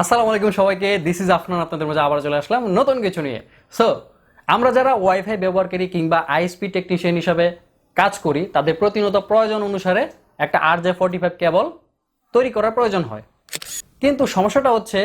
আসসালামু আলাইকুম সবাইকে দিস ইজ আফনান, আপনাদের মাঝে আবার চলে আসলাম নতুন কিছু নিয়ে। সো আমরা যারা ওয়াইফাই ব্যবহারকারী কিংবা আইএসপি টেকনিশিয়ান হিসাবে কাজ করি, তাদের প্রতিনিয়ত প্রয়োজন অনুসারে একটা R J forty five cable তৈরি করার প্রয়োজন হয়। কিন্তু সমস্যাটা হচ্ছে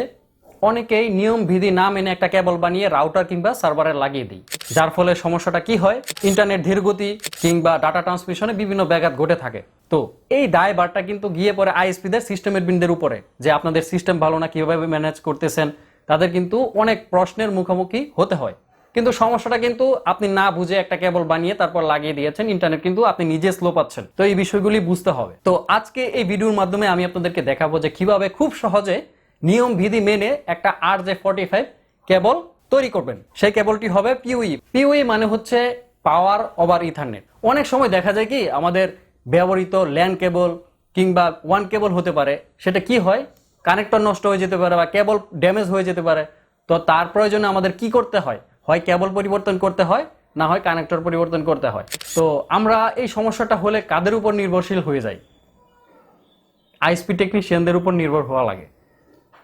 অনেকেই নিয়ম বিধি না মেনে একটা কেবল বানিয়ে রাউটার কিংবা সার্ভারে লাগিয়ে দিই যার ফলে সমস্যাটা কি হয়? ইন্টারনেট ধীরগতি কিংবা ডাটা ট্রান্সমিশনে বিভিন্ন ব্যাঘাত ঘটে থাকে। তো এই দায়ভারটা কিন্তু গিয়ে পড়ে আইএসপিদের সিস্টেমের বিনদের উপরে, যে আপনাদের সিস্টেম ভালো না, কীভাবে ম্যানেজ করতেছেন, তাদের কিন্তু অনেক প্রশ্নের মুখোমুখি হতে হয়। কিন্তু সমস্যাটা কিন্তু আপনি না বুঝে একটা কেবল বানিয়ে তারপর লাগিয়ে দিয়েছেন, ইন্টারনেট কিন্তু আপনি নিজে স্লো পাচ্ছেন। তো এই বিষয়গুলি বুঝতে হবে। তো আজকে এই ভিডিওর মাধ্যমে আমি আপনাদেরকে দেখাবো যে কীভাবে খুব সহজে নিয়ম বিধি মেনে একটা R J forty five cable তৈরি করবেন। সেই কেবলটি হবে পিউই পিউই মানে হচ্ছে পাওয়ার ওভার ইথারনেট অনেক সময় দেখা যায় কি, আমাদের ব্যবহৃত ল্যান্ড কেবল কিংবা ওয়ান কেবল হতে পারে, সেটা কি হয়? কানেক্টর নষ্ট হয়ে যেতে পারে বা কেবল ড্যামেজ হয়ে যেতে পারে। তো তার প্রয়োজনে আমাদের কি করতে হয়? হয় কেবল পরিবর্তন করতে হয়, না হয় কানেক্টর পরিবর্তন করতে হয়। তো আমরা এই সমস্যাটা হলে কাদের উপর নির্ভরশীল হয়ে যাই? আইএসপি টেকনিশিয়ানদের উপর নির্ভর হওয়া লাগে।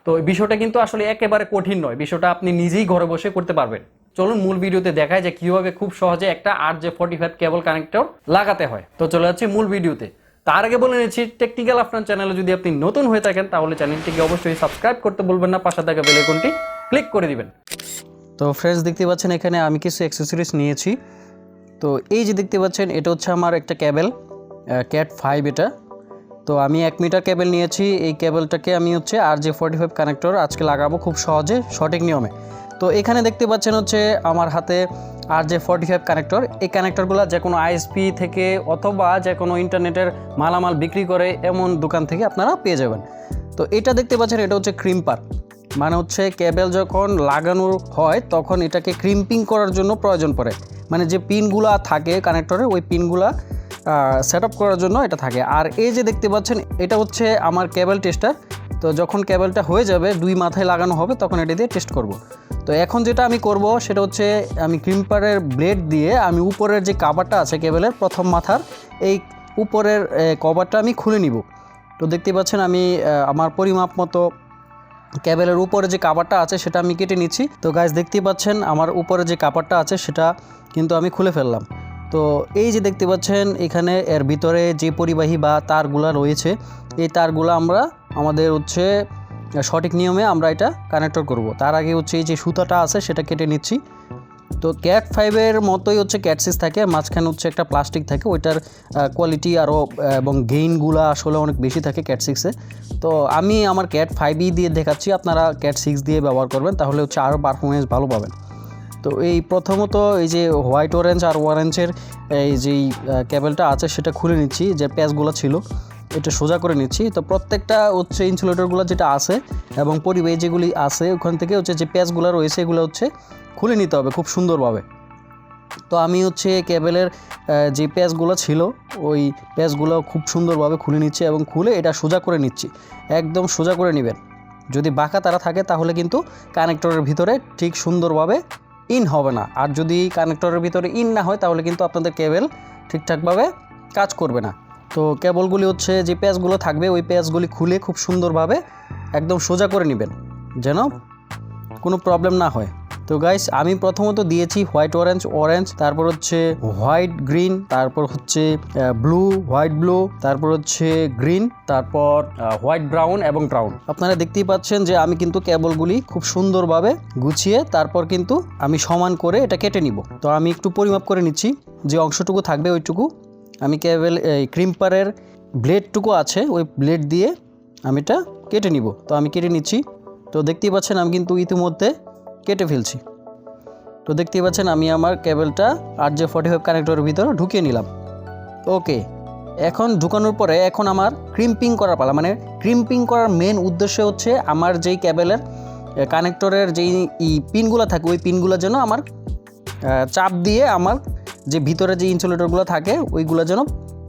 তো বিষয়টা কিন্তু আসলে একেবারে কঠিন নয়। বিষয়টা আপনি নিজেই ঘরে বসে করতে পারবেন। চলুন মূল ভিডিওতে দেখায় যে কীভাবে খুব সহজে একটা R J forty five cable connector লাগাতে হয়। তো চলে যাচ্ছি মূল ভিডিওতে। তার আগে বলে নিচ্ছি টেকনিক্যাল আপনার চ্যানেলে যদি আপনি নতুন হয়ে থাকেন, তাহলে চ্যানেলটিকে অবশ্যই সাবস্ক্রাইব করতে বলবেন না, পাশে থাকা বেলেকনটি ক্লিক করে দিবেন। তো ফ্রেন্ডস দেখতে পাচ্ছেন এখানে আমি কিছু অ্যাক্সেসরিজ নিয়েছি। তো এই যে দেখতে পাচ্ছেন, এটা হচ্ছে আমার একটা ক্যাবেল ক্যাট ফাইভ এটা। তো আমি এক মিটার কেবল নিয়েছি, এই কেবলটাকে আমি হচ্ছে R J forty five connector আজকে লাগাবো খুব সহজে, সঠিক নিয়মে। তো এখানে দেখতে পাচ্ছেন হচ্ছে আমার হাতে R J forty five connector. এই কানেক্টরগুলো যে কোনো আইএসপি থেকে অথবা যে কোনো ইন্টারনেটের মালামাল বিক্রি করে এমন দোকান থেকে আপনারা পেয়ে যাবেন। তো এটা দেখতে পাচ্ছেন, এটা হচ্ছে ক্রিম্পার মানে হচ্ছে কেবেল যখন লাগানো হয়, তখন এটাকে ক্রিম্পিং করার জন্য প্রয়োজন পড়ে। মানে যে পিনগুলা থাকে কানেক্টরে ওই পিনগুলা সেট করার জন্য এটা থাকে। আর এই যে দেখতে পাচ্ছেন, এটা হচ্ছে আমার কেবল টেস্টার তো যখন কেবলটা হয়ে যাবে, দুই মাথায় লাগানো হবে, তখন এটা দিয়ে টেস্ট করব। তো এখন যেটা আমি করব, সেটা হচ্ছে আমি ক্রিম্পারের ব্লেড দিয়ে আমি উপরের যে কাভারটা আছে কেবলের প্রথম মাথার, এই উপরের কভারটা আমি খুলে নিব। তো দেখতে পাচ্ছেন আমি আমার পরিমাপ মতো ক্যাবেলের উপরে যে কাভারটা আছে, সেটা আমি কেটে নিচ্ছি। তো গাছ দেখতেই পাচ্ছেন, আমার উপরে যে কাভারটা আছে, সেটা কিন্তু আমি খুলে ফেললাম। তো এই যে দেখতে পাচ্ছেন, এখানে এর ভিতরে যে পরিবাহী বা তারগুলা রয়েছে, এই তারগুলো আমরা আমাদের হচ্ছে সঠিক নিয়মে আমরা এটা কানেক্টর করব। তার আগে হচ্ছে এই যে সুতাটা আছে, সেটা কেটে নিচ্ছি। তো ক্যাট ফাইভের মতোই হচ্ছে ক্যাট সিক্স থাকে, মাঝখানে হচ্ছে একটা প্লাস্টিক থাকে, ওইটার কোয়ালিটি আরও এবং গেইনগুলো আসলে অনেক বেশি থাকে ক্যাট সিক্সে তো আমি আমার ক্যাট ফাইভই দিয়ে দেখাচ্ছি, আপনারা ক্যাট সিক্স দিয়ে ব্যবহার করবেন, তাহলে হচ্ছে আরও পারফরমেন্স ভালো পাবেন। তো এই প্রথমত এই যে হোয়াইট অরেঞ্জ আর অরেঞ্জের এই যেই কেবলটা আছে সেটা খুলে নিচ্ছি, যে প্যাচগুলো ছিল, এটা সোজা করে নিচ্ছি। তো প্রত্যেকটা হচ্ছে ইনসুলেটরগুলো যেটা আছে এবং পরিবেশ যেগুলি আছে, ওখান থেকে হচ্ছে যে প্যাচগুলো রয়েছে, এগুলো হচ্ছে খুলে নিতে হবে খুব সুন্দরভাবে। তো আমি হচ্ছে কেবেলের যে প্যাচগুলো ছিল, ওই প্যাচগুলো খুব সুন্দরভাবে খুলে নিচ্ছি এবং খুলে এটা সোজা করে নিচ্ছি। একদম সোজা করে নেবেন। যদি বাঁকা তারা থাকে, তাহলে কিন্তু কানেক্টরের ভিতরে ঠিক সুন্দরভাবে ইন হবে না। আর যদি কানেক্টরের ভিতরে ইন না হয়, তাহলে কিন্তু আপনাদের কেবেল ঠিকঠাকভাবে কাজ করবে না। তো কেবলগুলি হচ্ছে যে প্যাচগুলো থাকবে, ওই প্যাচগুলি খুলে খুব সুন্দরভাবে একদম সোজা করে নেবেন, যেন কোনো প্রবলেম না হয়। তো গাইস আমি প্রথমত দিয়েছি হোয়াইট অরেঞ্জ অরেঞ্জ তারপর হচ্ছে হোয়াইট গ্রিন তারপর হচ্ছে ব্লু হোয়াইট ব্লু তারপর হচ্ছে গ্রিন তারপর হোয়াইট ব্রাউন এবং ব্রাউন আপনারা দেখতেই পাচ্ছেন যে আমি কিন্তু কেবলগুলি খুব সুন্দরভাবে গুছিয়ে তারপর কিন্তু আমি সমান করে এটা কেটে নিব। তো আমি একটু পরিমাপ করে নিচ্ছি, যে অংশটুকু থাকবে ওইটুকু। আমি কেবল, এই ক্রিম্পারের ব্লেডটুকু আছে, ওই ব্লেড দিয়ে আমি এটা কেটে নিব। তো আমি কেটে নিচ্ছি। তো দেখতেই পাচ্ছেন আমি কিন্তু ইতিমধ্যে কেটে ফেলছি। তো দেখতেই পাচ্ছেন আমি আমার কেবলটা আর যে ফর্টি ফাইভ কানেক্টরের ভিতরে ঢুকিয়ে নিলাম। ওকে, এখন ঢুকানোর পরে এখন আমার ক্রিম্পিং করার পালা মানে ক্রিম্পিং করার মেন উদ্দেশ্য হচ্ছে আমার যেই কেবলের কানেক্টরের যেই ই পিনগুলো থাকে, ওই পিনগুলো যেন আমার চাপ দিয়ে আমার যে ভিতরে যে ইনসুলেটরগুলো থাকে, ওইগুলো যেন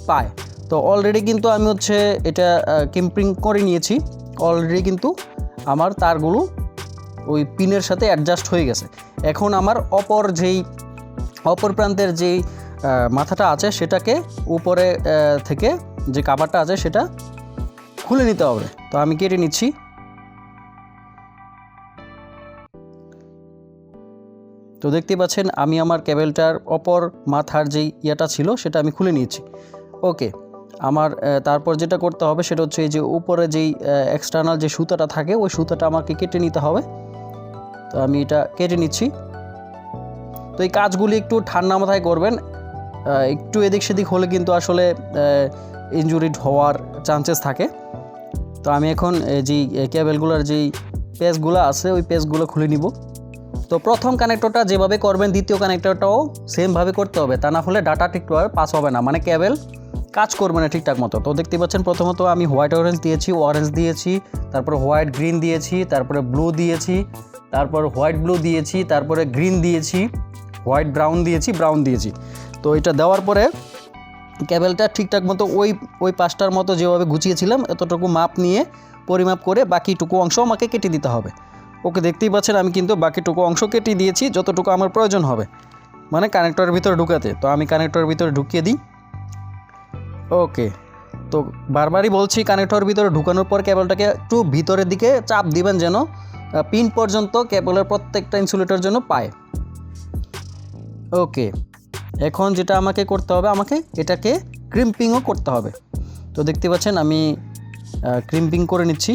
পায়। তো অলরেডি কিন্তু আমি হচ্ছে এটা ক্রিম্পিং করে নিয়েছি। অলরেডি কিন্তু আমার তারগুলো ওই পিনের সাথে অ্যাডজাস্ট হয়ে গেছে। এখন আমার অপর যেই, অপর প্রান্তের যেই মাথাটা আছে সেটাকে উপরে থেকে যে কাভারটা আছে সেটা খুলে নিতে হবে। তো আমি কেটে নিচ্ছি। তো দেখতে পাচ্ছেন আমি আমার কেবেলটার অপর মাথার যেই ইয়েটা ছিল সেটা আমি খুলে নিয়েছি। ওকে, আমার তারপর যেটা করতে হবে সেটা হচ্ছে এই যে উপরে যেই এক্সটার্নাল যে সুতাটা থাকে ওই সুতাটা আমাকে কেটে নিতে হবে। তো আমি এটা কেটে নিচ্ছি। তো এই কাজগুলি একটু ঠান্ডা মাথায় করবেন। একটু এদিক সেদিক হলে কিন্তু আসলে ইনজুরিড হওয়ার চান্সেস থাকে। তো আমি এখন যেই কেবেলগুলোর যেই পেজগুলো আছে, ওই পেজগুলো খুলে নিব। তো প্রথম কানেক্টরটা যেভাবে করবেন, দ্বিতীয় কানেক্টরটাও সেমভাবে করতে হবে। তা না হলে ডাটা ঠিকভাবে পাস হবে না। মানে কেবেল কাজ করবে না ঠিকঠাক মতো। তো দেখতে পাচ্ছেন, প্রথমত আমি হোয়াইট অরেঞ্জ দিয়েছি অরেঞ্জ দিয়েছি, তারপরে হোয়াইট গ্রিন দিয়েছি, তারপরে ব্লু দিয়েছি। তারপর হোয়াইট ব্লু দিয়েছি, তারপরে গ্রিন দিয়েছি, হোয়াইট ব্রাউন দিয়েছি ব্রাউন দিয়েছি। তো এটা দেওয়ার পরে ক্যাবেলটা ঠিকঠাক মতো ওই ওই পাঁচটার মতো যেভাবে গুছিয়েছিলাম, এতটুকু মাপ নিয়ে পরিমাপ করে বাকিটুকু অংশ আমাকে কেটে দিতে হবে। ওকে দেখতেই পাচ্ছেন, আমি কিন্তু বাকিটুকু অংশ কেটে দিয়েছি, যতটুকু আমার প্রয়োজন হবে। মানে কানেক্টরের ভিতরে ঢুকাতে। তো আমি কানেক্টরের ভিতরে ঢুকিয়ে দিই। ওকে। তো বারবারই বলছি, কানেক্টরের ভিতরে ঢুকানোর পর কেবলটাকে একটু ভিতরের দিকে চাপ দিবেন যেন পিন পর্যন্ত কেবলের প্রত্যেকটা ইনসুলেটর জন্য পায়। ওকে এখন যেটা আমাকে করতে হবে, আমাকে এটাকে ক্রিম্পিংও করতে হবে। তো দেখতে পাচ্ছেন, আমি ক্রিম্পিং করে নিচ্ছি।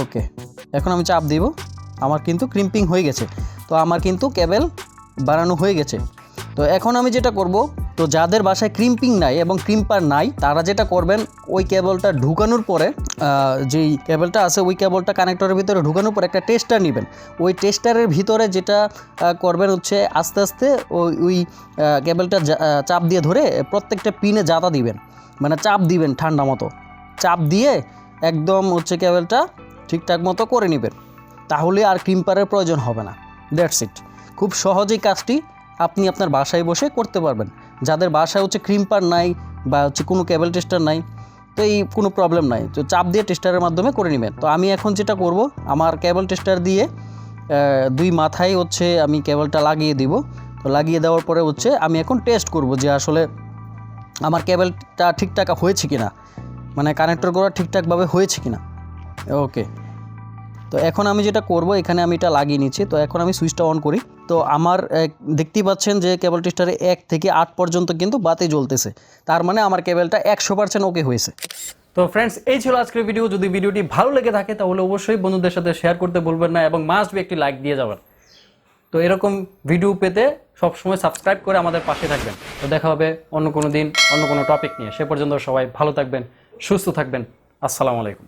ওকে এখন আমি চাপ দিব। আমার কিন্তু ক্রিম্পিং হয়ে গেছে। তো আমার কিন্তু কেবেল বানানো হয়ে গেছে। তো এখন আমি যেটা করব তো যাদের বাসায় ক্রিম্পিং নাই এবং ক্রিম্পার নাই, তারা যেটা করবেন, ওই কেবলটা ঢুকানোর পরে যেই কেবলটা আছে, ওই কেবলটা কানেক্টরের ভিতরে ঢুকানোর পরে একটা টেস্টার নেবেন। ওই টেস্টারের ভিতরে যেটা করবেন হচ্ছে আস্তে আস্তে ওই ওই কেবলটা চাপ দিয়ে ধরে প্রত্যেকটা পিনে জাতা দিবেন। মানে চাপ দিবেন ঠান্ডা মতো। চাপ দিয়ে একদম হচ্ছে কেবলটা ঠিকঠাক মতো করে নেবেন। তাহলে আর ক্রিম্পারের প্রয়োজন হবে না। দ্যাটস ইট খুব সহজেই কাজটি আপনি আপনার বাসায় বসে করতে পারবেন। যাদের বাসায় হচ্ছে ক্রিম্পার নাই বা হচ্ছে কোনো কেবল টেস্টার নাই, তো এই কোনো প্রবলেম নাই। তো চাপ দিয়ে টেস্টারের মাধ্যমে করে নেবেন। তো আমি এখন যেটা করব, আমার কেবল টেস্টার দিয়ে দুই মাথায় হচ্ছে আমি কেবলটা লাগিয়ে দিব। তো লাগিয়ে দেওয়ার পরে হচ্ছে আমি এখন টেস্ট করব যে আসলে আমার কেবলটা ঠিকঠাক হয়েছে কিনা। মানে কানেক্টরগুলো ঠিকঠাকভাবে হয়েছে কিনা। ওকে তো এখন আমি যেটা করব, এখানে আমি এটা লাগিয়ে নিচ্ছি। তো এখন আমি সুইচটা অন করি। তো আমার দেখতেই পাচ্ছেন যে কেবল টেস্টারে এক থেকে আট পর্যন্ত কিন্তু বাতি জ্বলতেছে। তার মানে আমার কেবলটা একশো পার্সেন্ট ওকে হয়েছে। তো ফ্রেন্ডস এই ছিল আজকের ভিডিও যদি ভিডিওটি ভালো লেগে থাকে, তাহলে অবশ্যই বন্ধুদের সাথে শেয়ার করতে ভুলবেন না এবং মাস্ট বি একটি লাইক দিয়ে যাবেন। তো এরকম ভিডিও পেতে সবসময় সাবস্ক্রাইব করে আমাদের পাশে থাকবেন। তো দেখা হবে অন্য কোনো দিন, অন্য কোনো টপিক নিয়ে। সে পর্যন্ত সবাই ভালো থাকবেন, সুস্থ থাকবেন। আসসালামু আলাইকুম।